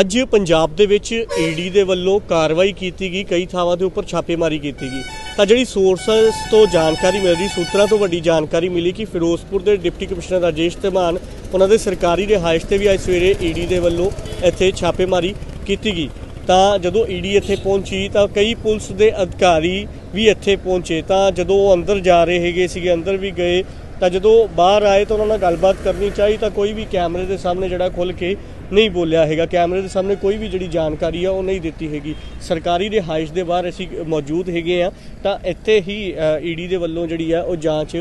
ਅੱਜ ਪੰਜਾਬ ਦੇ ਵਿੱਚ ਈਡੀ ਦੇ ਵੱਲੋਂ ਕਾਰਵਾਈ ਕੀਤੀ ਗਈ, ਕਈ ਥਾਵਾਂ ਦੇ ਉੱਪਰ ਛਾਪੇਮਾਰੀ ਕੀਤੀ ਗਈ। ਤਾਂ ਜਿਹੜੀ ਸੋਰਸਸ ਤੋਂ ਜਾਣਕਾਰੀ ਮਿਲ ਰਹੀ ਸੂਤਰਾਂ ਤੋਂ ਵੱਡੀ ਜਾਣਕਾਰੀ ਮਿਲੀ ਕਿ ਫਿਰੋਜ਼ਪੁਰ ਦੇ ਡਿਪਟੀ ਕਮਿਸ਼ਨਰ ਰਾਜੇਸ਼ ਧਮਾਨ, ਉਹਨਾਂ ਦੇ ਸਰਕਾਰੀ ਰਿਹਾਇਸ਼ ਤੇ ਵੀ ਅੱਜ ਸਵੇਰੇ ਈਡੀ ਦੇ ਵੱਲੋਂ ਇੱਥੇ ਛਾਪੇਮਾਰੀ ਕੀਤੀ ਗਈ। ਤਾਂ ਜਦੋਂ ਈਡੀ ਇੱਥੇ ਪਹੁੰਚੀ, ਤਾਂ ਕਈ ਪੁਲਿਸ ਦੇ ਅਧਿਕਾਰੀ ਵੀ ਇੱਥੇ ਪਹੁੰਚੇ। ਤਾਂ ਜਦੋਂ ਉਹ ਅੰਦਰ ਜਾ ਰਹੇ ਹੈਗੇ ਸੀਗੇ, ਅੰਦਰ ਵੀ ਗਏ ਤਾਂ ਜਦੋਂ ਬਾਹਰ ਆਏ ਤਾਂ ਉਹਨਾਂ ਨਾਲ ਗੱਲਬਾਤ ਕਰਨੀ ਚਾਹੀ ਤਾਂ ਕੋਈ ਵੀ ਕੈਮਰੇ ਦੇ ਸਾਹਮਣੇ ਜਿਹੜਾ ਖੁੱਲ ਕੇ ਨਹੀਂ ਬੋਲਿਆ ਹੈਗਾ। ਕੈਮਰੇ ਦੇ ਸਾਹਮਣੇ ਕੋਈ ਵੀ ਜਿਹੜੀ ਜਾਣਕਾਰੀ ਆ ਉਹ ਨਹੀਂ ਦਿੱਤੀ ਹੈਗੀ। ਸਰਕਾਰੀ ਰਿਹਾਇਸ਼ ਦੇ ਬਾਹਰ ਅਸੀਂ ਮੌਜੂਦ ਹੈਗੇ ਆ ਤਾਂ ਇੱਥੇ ਹੀ ਈਡੀ ਦੇ ਵੱਲੋਂ ਜਿਹੜੀ ਆ ਉਹ ਜਾਂਚ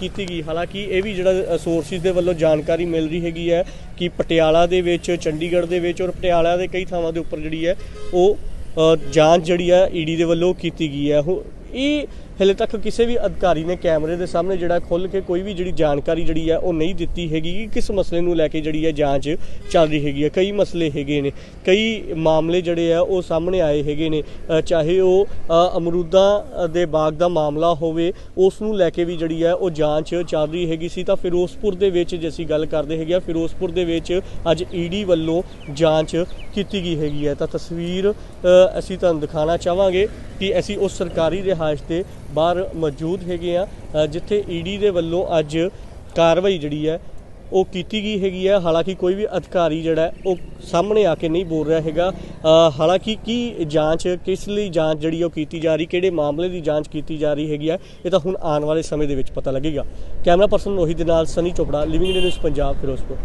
ਕੀਤੀ ਗਈ। ਹਾਲਾਂਕਿ ਇਹ ਵੀ ਜਿਹੜਾ ਸੋਰਸਿਸ ਦੇ ਵੱਲੋਂ ਜਾਣਕਾਰੀ ਮਿਲ ਰਹੀ ਹੈਗੀ ਹੈ ਕਿ ਪਟਿਆਲਾ ਦੇ ਵਿੱਚ, ਚੰਡੀਗੜ੍ਹ ਦੇ ਵਿੱਚ ਔਰ ਪਟਿਆਲਾ ਦੇ ਕਈ ਥਾਵਾਂ ਦੇ ਉੱਪਰ ਜਿਹੜੀ ਹੈ ਉਹ ਜਾਂਚ ਜਿਹੜੀ ਹੈ ਈਡੀ ਦੇ ਵੱਲੋਂ ਕੀਤੀ ਗਈ ਹੈ। ਉਹ, ਇਹ ਹਲੇ ਤੱਕ ਕਿਸੇ ਵੀ ਅਧਿਕਾਰੀ ਨੇ ਕੈਮਰੇ ਦੇ ਸਾਹਮਣੇ ਜਿਹੜਾ ਖੁੱਲ ਕੇ ਕੋਈ ਵੀ ਜਿਹੜੀ ਜਾਣਕਾਰੀ ਜਿਹੜੀ ਹੈ ਉਹ ਨਹੀਂ ਦਿੱਤੀ ਹੈਗੀ ਕਿ ਕਿਸ ਮਸਲੇ ਨੂੰ ਲੈ ਕੇ ਜਿਹੜੀ ਹੈ ਜਾਂਚ ਚੱਲ ਰਹੀ ਹੈਗੀ ਹੈ। ਕਈ ਮਸਲੇ ਹੈਗੇ ਨੇ ਕਈ ਮਾਮਲੇ ਜਿਹੜੇ ਆ ਉਹ ਸਾਹਮਣੇ ਆਏ ਹੈਗੇ ਨੇ। ਚਾਹੇ ਉਹ ਅ, ਅਮਰੂਦਾਂ ਦੇ ਬਾਗ ਦਾ ਮਾਮਲਾ ਹੋਵੇ ਉਸ ਨੂੰ ਲੈ ਕੇ ਵੀ ਜਿਹੜੀ ਹੈ ਉਹ ਜਾਂਚ ਚੱਲ ਰਹੀ ਹੈਗੀ ਸੀ ਤਾਂ ਫਿਰੋਜ਼ਪੁਰ ਦੇ ਵਿੱਚ ਜੇ ਅਸੀਂ ਗੱਲ ਕਰਦੇ ਹੈਗੇ ਆ ਫਿਰੋਜ਼ਪੁਰ ਦੇ ਵਿੱਚ ਅੱਜ ਈਡੀ ਵੱਲੋਂ ਜਾਂਚ ਕੀਤੀ ਗਈ ਹੈਗੀ ਹੈ। ਤਾਂ ਤਸਵੀਰ ਅਸੀਂ ਤੁਹਾਨੂੰ ਦਿਖਾਉਣਾ ਚਾਹਾਂਗੇ ਕਿ ਅਸੀਂ ਉਸ ਸਰਕਾਰੀ ਰਿਹਾਇਸ਼ 'ਤੇ ਬਾਹਰ ਮੌਜੂਦ ਹੈਗੇ ਆ ਅ, ਜਿੱਥੇ ਈਡੀ ਦੇ ਵੱਲੋਂ ਅੱਜ ਕਾਰਵਾਈ ਜਿਹੜੀ ਹੈ ਉਹ ਕੀਤੀ ਗਈ ਹੈਗੀ ਹੈ। ਹਾਲਾਂਕਿ ਕੋਈ ਵੀ ਅਧਿਕਾਰੀ ਜਿਹੜਾ ਉਹ ਸਾਹਮਣੇ ਆ ਕੇ ਨਹੀਂ ਬੋਲ ਰਿਹਾ ਹੈਗਾ। ਹਾਲਾਂਕਿ ਕੀ ਜਾਂਚ ਕਿਸ ਲਈ ਜਾਂਚ ਜਿਹੜੀ ਉਹ ਕੀਤੀ ਜਾ ਰਹੀ ਕਿਹੜੇ ਮਾਮਲੇ ਦੀ ਜਾਂਚ ਕੀਤੀ ਜਾ ਰਹੀ ਹੈਗੀ ਹੈ ਇਹ ਤਾਂ ਹੁਣ ਆਉਣ ਵਾਲੇ ਸਮੇਂ ਦੇ ਵਿੱਚ ਪਤਾ ਲੱਗੇਗਾ। ਕੈਮਰਾ ਪਰਸਨ ਰੋਹਿਤ ਦੇ ਨਾਲ ਸਨੀ ਚੋਪੜਾ ਲਿਵਿੰਗ ਨਿਊਜ਼ ਪੰਜਾਬ ਫਿਰੋਜ਼ਪੁਰ।